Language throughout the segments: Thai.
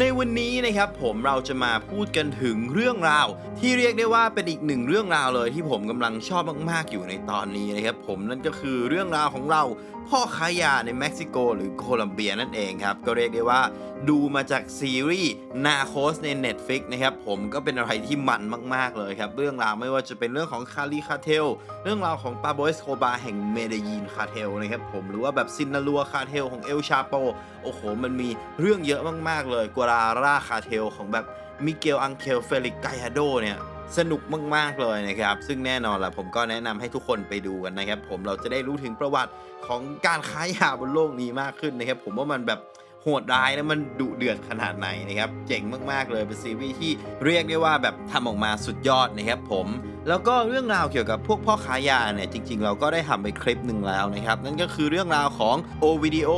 ในวันนี้นะครับผมเราจะมาพูดกันถึงเรื่องราว ที่เรียกได้ว่าเป็นอีกหนึ่งเรื่องราวเลยที่ผมกำลังชอบมากๆอยู่ในตอนนี้นะครับผมนั่นก็คือเรื่องราวของเราพ่อค้ายาในเม็กซิโก หรือโคลัมเบียนั่นเองครับก็เรียกได้ว่าดูมาจากซีรีส์นาโคสใน Netflix นะครับผมก็เป็นอะไรที่มันมาก ๆเลยครับ เรื่องราวไม่ว่าจะเป็นเรื่องของคาริคาเทลเรื่องราวของปาโบสโคบาแห่งเมเดยีนคาเทลนะครับผมหรือว่าแบบซินนาลัวคาเทลของเอลชาโปโอ้โหมันมีเรื่องเยอะมากๆเลยกวราร่าคาเทลของแบบมิเกลอังเคลเฟลิกไกฮาโดเนี่ยสนุกมาก ๆ เลยนะครับ ซึ่งแน่นอนละผมก็แนะนำให้ทุกคนไปดูกันนะครับ ผมเราจะได้รู้ถึงประวัติของการค้ายาบนโลกนี้มากขึ้นนะครับ ผมว่ามันแบบ โหดร้ายและมันดุเดือดขนาดไหนนะครับ เจ๋งมากๆเลยเป็นซีรีส์ที่เรียกได้ว่าแบบทำออกมาสุดยอดนะครับผมแล้วก็เรื่องราวเกี่ยวกับพวกพ่อค้ายาเนี่ยจริง ๆ เราก็ได้ทำไปคลิปหนึ่งแล้วนะครับ นั่นก็คือเรื่องราวของโอวิดีโอ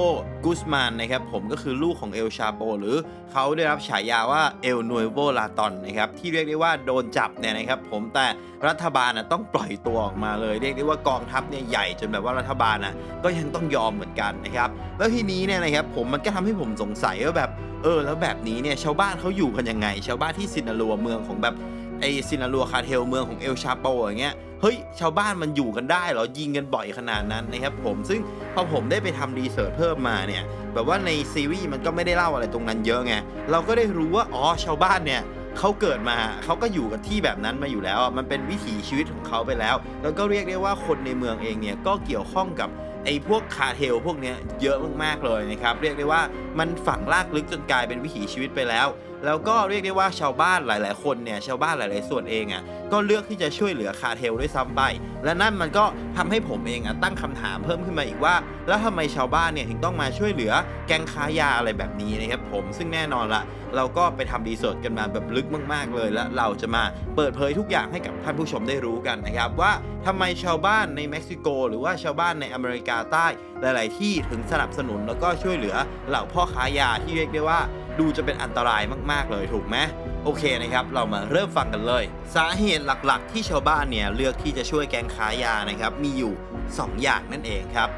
กุสมานนะครับผมก็คือลูกของเอลชาโปหรือเขาได้รับฉายาว่าเอลนูโวลาตอนนะครับที่เรียกได้ว่าโดนจับเนี่ยนะครับผมแต่รัฐบาลนะต้องปล่อยตัวออกมาเลย เรียกได้ว่ากองทัพเนี่ยใหญ่จนแบบว่ารัฐบาลนะก็ยังต้องยอมเหมือนกันนะครับแล้วทีนี้เนี่ยนะครับผมมันก็ทำให้ผมสงสัยว่าแบบเออ แล้วแบบนี้เนี่ยชาวบ้านเขาอยู่กันยังไง ชาวบ้านที่ซินาลัวเมืองของแบบไอซินาลัวคาเทลเมืองของเอลชาโปอย่างเงี้ยเฮ้ยชาวบ้านมันอยู่กันได้เหรอยิงกันบ่อยขนาดนั้นนะครับผมซึ่งพอผมได้ไปทำรีเสิร์ชเพิ่มมาเนี่ยแบบว่าในซีรีส์มันก็ไม่ได้เล่าอะไรตรงนั้นเยอะไงเราก็ได้รู้ว่าอ๋อชาวบ้านเนี่ยเขาเกิดมาเขาก็อยู่กับที่แบบนั้นมาอยู่แล้ว มันเป็นวิถีชีวิตของเขาไปแล้ว แล้วก็เรียกได้ว่าคนในเมืองเองเนี่ยก็เกี่ยวข้องกับ ไอ้พวกคาเทลพวกเนี้ยเยอะมากๆเลยนะครับ เรียกได้ว่ามันฝังลากลึกจนกลายเป็นวิถีชีวิตไปแล้ว แล้วก็เรียกได้ว่าชาวบ้านหลาย ๆ คนเนี่ยชาวบ้านหลาย ๆ ส่วนเองอะก็เลือกที่จะช่วยเหลือคาเทลด้วยซ้ำไป และนั่นมันก็ทำให้ผมเองอะตั้งคำถามเพิ่มขึ้นมาอีกว่า แล้วทำไมชาวบ้านเนี่ยถึงต้องมาช่วยเหลือแก๊งค้ายาอะไรแบบนี้นะครับผมซึ่งแน่นอนละเราก็ไปทำรีเสิร์ชกันมาแบบลึกมาก ๆ เลยและเราจะมาเปิดเผยทุกอย่างให้กับท่านผู้ชมได้รู้กันนะครับว่าทำไมชาวบ้านในเม็กซิโก หรือว่าชาวบ้านในอเมริกาใต้หลาย ๆ ที่ถึงสนับสนุนแล้วก็ช่วยเหลือเหล่าพ่อค้ายาที่เรียกได้ว่า ดูจะเป็นอันตรายมากๆเลยถูกไหมโอเคนะครับ เรามาเริ่มฟังกันเลย สาเหตุหลักๆ ที่ชาวบ้านเนี่ยเลือกที่จะช่วยแก๊งค้ายานะครับมีอยู่ 2 อย่างนั่นเองครับ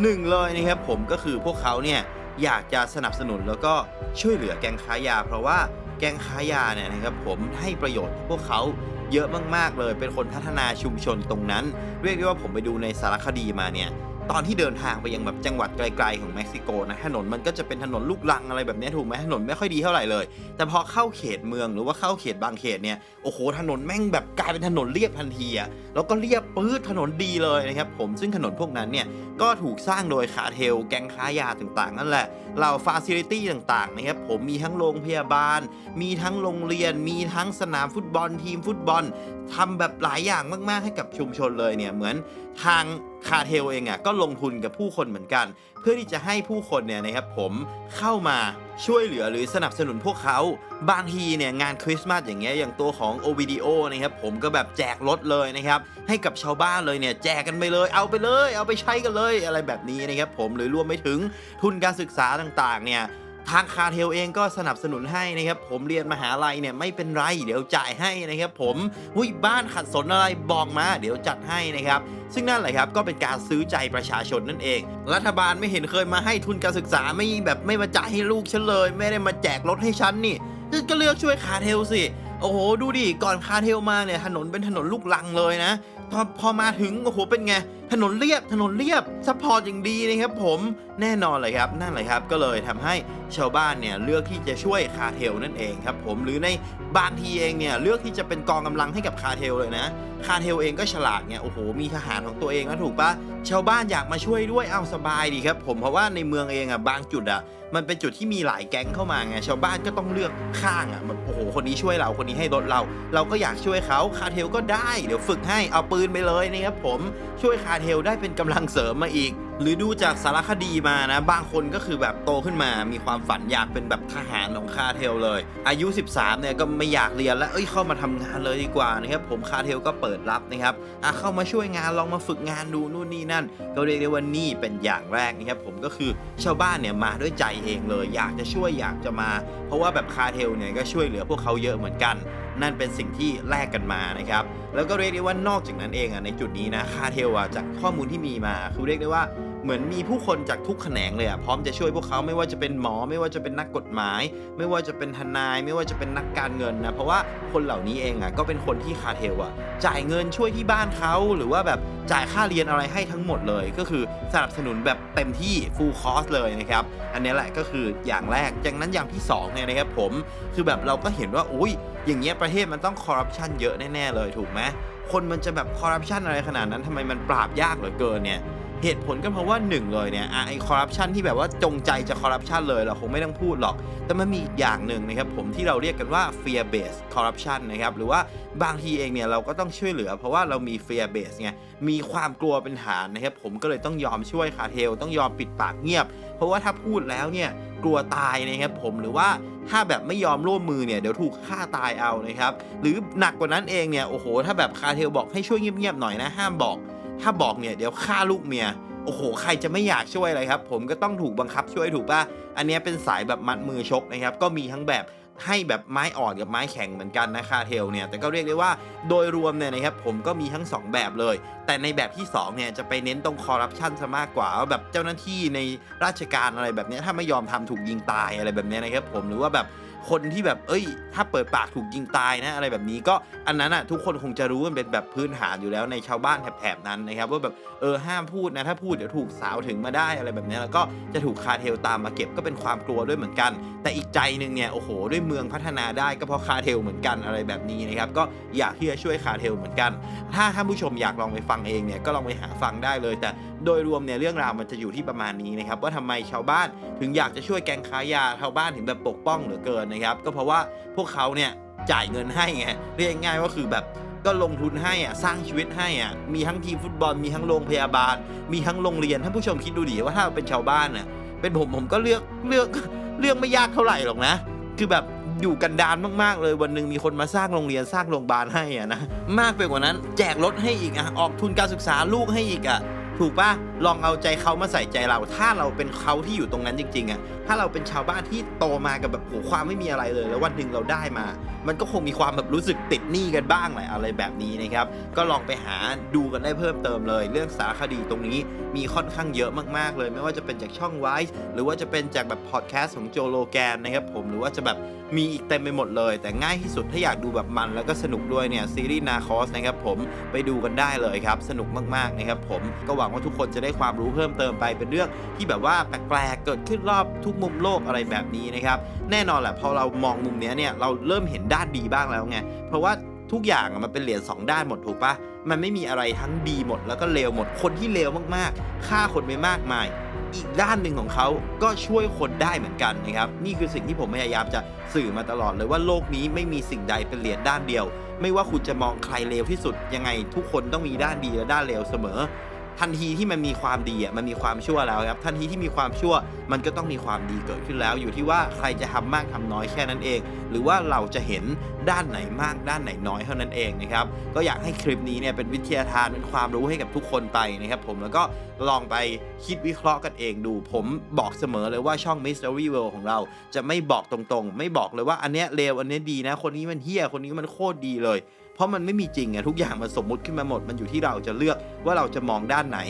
หนึ่งเลยนะครับผมก็คือพวกเขาเนี่ยอยากจะสนับสนุนแล้วก็ช่วยเหลือแก๊งค้ายา เพราะว่าแก๊งค้ายาเนี่ยนะครับผมให้ประโยชน์พวกเขาเยอะมากๆเลย เป็นคนพัฒนาชุมชนตรงนั้น เรียกได้ว่าผมไปดูในสารคดีมาเนี่ย ตอนที่เดินทางไปยังแบบจังหวัดไกลๆของเม็กซิโกนะถนนมันก็จะเป็นถนนลูกลังอะไรแบบนี้ถูกไหมถนนไม่ค่อยดีเท่าไหร่เลย แต่พอเข้าเขตเมืองหรือว่าเข้าเขตบางเขตเนี่ยโอ้โหถนนแม่งแบบกลายเป็นถนนเรียบทันทีอะแล้วก็เรียบปื้ดถนนดีเลยนะครับผมซึ่งถนนพวกนั้นเนี่ยก็ถูกสร้างโดยคาเทลแก๊งค้ายาต่างๆนั่นแหละเหล่าฟาซิลิตี้ต่างๆนะครับผมมีทั้งโรงพยาบาล มีทั้งโรงเรียน มีทั้งสนามฟุตบอลทีมฟุตบอลทำแบบหลายอย่างมากๆให้กับชุมชนเลยเนี่ยเหมือนทาง คาร์เทลเองอะก็ลงทุนกับผู้คนเหมือนกัน เพื่อที่จะให้ผู้คนเนี่ยนะครับผมเข้ามาช่วยเหลือหรือสนับสนุนพวกเขา บางทีเนี่ยงานคริสต์มาสอย่างเงี้ยอย่างตัวของ o v d o นะครับผมก็แบบแจกรถเลยนะครับ ให้กับชาวบ้านเลยเนี่ยแจกกันไปเลย เอาไปเลย เอาไปใช้กันเลยอะไรแบบนี้นะครับผมหรือรวมไปถึงทุนการศึกษาต่างๆเนี่ย ทางคาเทลเองก็สนับสนุนให้นะครับผมเรียนมหาลัยเนี่ยไม่เป็นไรเดี๋ยวจ่ายให้นะครับผมวุ้ยบ้านขัดสนอะไรบอกมา เดี๋ยวจัดให้นะครับซึ่งนั่นแหละครับก็เป็นการซื้อใจประชาชนนั่นเอง รัฐบาลไม่เห็นเคยมาให้ทุนการศึกษาไม่แบบไม่มาจ่ายให้ลูกฉันเลย ไม่ได้มาแจกรถให้ฉันนี่ก็เลือกช่วยคาเทลสิโอ้โหดูดิก่อนคาเทลมาเนี่ยถนนเป็นถนนลูกลังเลยนะพอพอมาถึงโอ้โหเป็นไง ถนนเรียบถนนเรียบซัพพอร์ตอย่างดีนะครับผมแน่นอนเลยครับนั่นแหละครับก็เลยทำให้ชาวบ้านเนี่ยเลือกที่จะช่วยคาเทลนั่นเองครับผมหรือในบางทีเองเนี่ยเลือกที่จะเป็นกองกำลังให้กับคาเทลเลยนะคาเทลเองก็ฉลาดไงโอ้โหมีทหารของตัวเองนะถูกปะชาวบ้านอยากมาช่วยด้วยเอาสบายดีครับ ผมเพราะว่าในเมืองเองอะบางจุดอะมันเป็นจุดที่มีหลายแก๊งเข้ามาไงชาวบ้านก็ต้องเลือกข้างอะแบบโอ้โหคนนี้ช่วยเราคนนี้ให้รถเรา เราก็อยากช่วยเขาคาเทลก็ได้เดี๋ยวฝึกให้เอาปืนไปเลยนะครับผมช่วยคาเทเทลได้เป็นกำลังเสริมมาอีก หรือดูจากสารคดีมานะ บางคนก็คือแบบโตขึ้นมา มีความฝันอยากเป็นแบบทหารของคาเทลเลย อายุ 13เนี่ยก็ไม่อยากเรียนแล้วเอ้ยเข้ามาทำงานเลยดีกว่านะครับผมคาเทลก็เปิดรับนะครับอะเข้ามาช่วยงานลองมาฝึกงานดูนู่นนี่นั่น ก็เรียกได้ว่านี่เป็นอย่างแรกนะครับผมก็คือชาวบ้านเนี่ยมาด้วยใจเองเลย อยากจะช่วยอยากจะมา เพราะว่าแบบคาเทลเนี่ยก็ช่วยเหลือพวกเขาเยอะเหมือนกัน นั่นเป็นสิ่งที่แลกกันมานะครับ แล้วก็เรียกได้ว่านอกจากนั้นเองอะในจุดนี้นะคาเทลอะจากข้อมูลที่มีมาคือเรียกได้ว่าเหมือนมีผู้คนจากทุกแขนงเลยอะพร้อมจะช่วยพวกเขาไม่ว่าจะเป็นหมอ ไม่ว่าจะเป็นนักกฎหมาย ไม่ว่าจะเป็นทนาย ไม่ว่าจะเป็นนักการเงินนะเพราะว่าคนเหล่านี้เองอะก็เป็นคนที่คาเทลอะจ่ายเงินช่วยที่บ้านเขาหรือว่าแบบจ่ายค่าเรียนอะไรให้ทั้งหมดเลย ก็คือสนับสนุนแบบเต็มที่ full cost เลยนะครับอันนี้แหละก็คืออย่างแรกจากนั้นอย่างที่สองเนี่ยนะครับผมคือแบบเราก็เห็นว่าอุ้ย อย่างเงี้ยประเทศมันต้องคอร์รัปชันเยอะแน่ๆเลยถูกไหมคนมันจะแบบคอร์รัปชันอะไรขนาดนั้นทำไมมันปราบยากเหลือเกินเนี่ยเหตุผลก็เพราะว่าหนึ่งเลยเนี่ยไอคอร์รัปชันที่แบบว่าจงใจจะคอร์รัปชันเลยเราคงไม่ต้องพูดหรอก แต่มันมีอีกอย่างหนึ่งนะครับผมที่เราเรียกกันว่า fear based corruption นะครับหรือว่าบางทีเองเนี่ยเราก็ต้องช่วยเหลือ เพราะว่าเรามี fear based ไงมีความกลัวเป็นฐานนะครับผมก็เลยต้องยอมช่วยคาเทลต้องยอมปิดปากเงียบ เพราะว่าถ้าพูดแล้วเนี่ย กลัวตายนะครับผมหรือว่าถ้าแบบไม่ยอมร่วมมือเนี่ยเดี๋ยวถูกฆ่าตายเอานะครับหรือหนักกว่านั้นเองเนี่ยโอ้โหถ้าแบบคาเทลบอกให้ช่วยเงียบๆหน่อยนะห้ามบอก ถ้าบอกเนี่ยเดี๋ยวฆ่าลูกเมียโอ้โห ใครจะไม่อยากช่วยเลยครับ ผมก็ต้องถูกบังคับช่วยถูกป่ะ อันนี้เป็นสายแบบมัดมือชกนะครับ ก็มีทั้งแบบ ให้แบบไม้อ่อนกับไม้แข็งเหมือนกันนะคาเทลเนี่ยแต่ก็เรียกได้ว่าโดยรวมเนี่ยนะครับผมก็มีทั้ง 2 แบบเลย แต่ในแบบที่2เนี่ยจะไปเน้นตรงคอร์รัปชันซะมากกว่าว่าแบบเจ้าหน้าที่ในราชการอะไรแบบนี้ถ้าไม่ยอมทำถูกยิงตายอะไรแบบนี้นะครับผมหรือว่าแบบ คนที่แบบ เอ้ย ถ้าเปิดปากถูกยิงตายนะ อะไรแบบนี้ก็อันนั้นอะทุกคนคงจะรู้กันเป็นแบบพื้นฐานอยู่แล้วในชาวบ้านแถบๆนั้นนะครับว่าแบบเออห้ามพูดนะ ถ้าพูดเดี๋ยวถูกสาวถึงมาได้อะไรแบบนี้แล้วก็จะถูกคาเทลตามมาเก็บก็เป็นความกลัวด้วยเหมือนกัน แต่อีกใจหนึ่งเนี่ยโอ้โหด้วยเมืองพัฒนาได้ก็เพราะคาเทลเหมือนกันอะไรแบบนี้นะครับก็อยากที่จะช่วยคาเทลเหมือนกัน ถ้าท่านผู้ชมอยากลองไปฟังเองเนี่ยก็ลองไปหาฟังได้เลยแต่ โดยรวมเนี่ยเรื่องราวมันจะอยู่ที่ประมาณนี้นะครับว่าทำไมชาวบ้านถึงอยากจะช่วยแก๊งค้ายาชาวบ้านถึงแบบปกป้องเหลือเกินนะครับ ก็เพราะว่าพวกเขาเนี่ยจ่ายเงินให้ไงเรียกง่ายว่าคือแบบก็ลงทุนให้อะสร้างชีวิตให้อะมีทั้งทีมฟุตบอลมีทั้งโรงพยาบาล มีทั้งโรงเรียนท่านผู้ชมคิดดูดิว่าถ้าเป็นชาวบ้านน่ะเป็นผมผมก็เลือกเลือกเลือกไม่ยากเท่าไหร่หรอกนะ คือแบบอยู่กันดานมากๆ เลยวันหนึ่งมีคนมาสร้างโรงเรียนสร้างโรงพยาบาลให้อะนะมากไปกว่านั้น แจกรถให้อีกอะออกทุนการศึกษาลูกให้อีกอะ ถูกปะลองเอาใจเขามาใส่ใจเรา ถ้าเราเป็นเขาที่อยู่ตรงนั้นจริงๆอะถ้าเราเป็นชาวบ้านที่โตมากับแบบโหความไม่มีอะไรเลย แล้ววันหนึ่งเราได้มา มันก็คงมีความแบบรู้สึกติดหนี้กันบ้างแหละอะไรแบบนี้นะครับ ก็ลองไปหาดูกันได้เพิ่มเติมเลย เรื่องสารคดีตรงนี้มีค่อนข้างเยอะมากๆเลย ไม่ว่าจะเป็นจากช่องไวส์หรือว่าจะเป็นจากแบบพอดแคสต์ของโจโลแกนนะครับผมหรือว่าจะแบบมีอีกเต็มไปหมดเลย แต่ง่ายที่สุดถ้าอยากดูแบบมันแล้วก็สนุกด้วยเนี่ยซีรีส์นาคอสนะครับผมไปดูกันได้เลยครับสนุกมากๆนะครับผมก็หวังว่าทุกคนจะได้ความรู้เพิ่มเติมไปเป็นเรื่องที่แบบว่าแปลกๆเกิดขึ้นรอบทุกมุมโลกอะไรแบบนี้นะครับ แน่นอนแหละพอเรามองมุมนี้เนี่ยเราเริ่มเห็นด้านดีบ้างแล้วไงเพราะว่าทุกอย่างมันเป็นเหรียญสองด้านหมดถูกปะมันไม่มีอะไรทั้งดีหมดแล้วก็เลวหมดคนที่เลวมากๆฆ่าคนไปมากมาย อีกด้านหนึ่งของเขาก็ช่วยคนได้เหมือนกันนะครับ นี่คือสิ่งที่ผมพยายามจะสื่อมาตลอดเลยว่าโลกนี้ไม่มีสิ่งใดเป็นเหรียญด้านเดียว ไม่ว่าคุณจะมองใครเลวที่สุดยังไง ทุกคนต้องมีด้านดีและด้านเลวเสมอ ทันทีที่มันมีความดีอะมันมีความชั่วแล้วครับทันทีที่มีความชั่วมันก็ต้องมีความดีเกิดขึ้นแล้ว อยู่ที่ว่าใครจะทำมากทำน้อยแค่นั้นเอง หรือว่าเราจะเห็นด้านไหนมากด้านไหนน้อยเท่านั้นเองนะครับก็อยากให้คลิปนี้เนี่ยเป็นวิทยาทานเป็นความรู้ให้กับทุกคนไปนะครับผมแล้วก็ลองไปคิดวิเคราะห์กันเองดู ผมบอกเสมอเลยว่าช่อง Mystery World ของเรา จะไม่บอกตรงๆ ไม่บอกเลยว่าอันเนี้ยเลวอันเนี้ยดีนะ คนนี้มันเฮี้ยคนนี้มันโคตรดีเลย เพราะมันไม่มีจริงอะทุกอย่างมันสมมุติขึ้นมาหมดมันอยู่ที่เราจะเลือก ว่าเราจะมองด้านไหน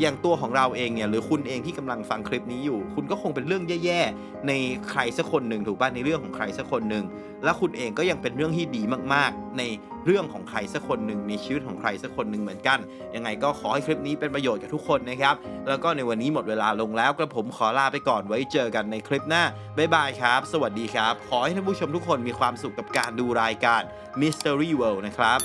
อย่างตัวของเราเองเนี่ยหรือคุณเองที่กำลังฟังคลิปนี้อยู่ คุณก็คงเป็นเรื่องแย่ๆ ในใครสักคนหนึ่งถูกป่ะในเรื่องของใครสักคนหนึ่งและคุณเองก็ยังเป็นเรื่องที่ดีมากๆ ในเรื่องของใครสักคนหนึ่งในชีวิตของใครสักคนหนึ่งเหมือนกัน ยังไงก็ขอให้คลิปนี้เป็นประโยชน์กับทุกคนนะครับ แล้วก็ในวันนี้หมดเวลาลงแล้วกระผมขอลาไปก่อนไว้เจอกันในคลิปหน้าบ๊ายบายครับ สวัสดีครับ ขอให้ท่านผู้ชมทุกคนมีความสุขกับการดูรายการ Mystery World นะครับ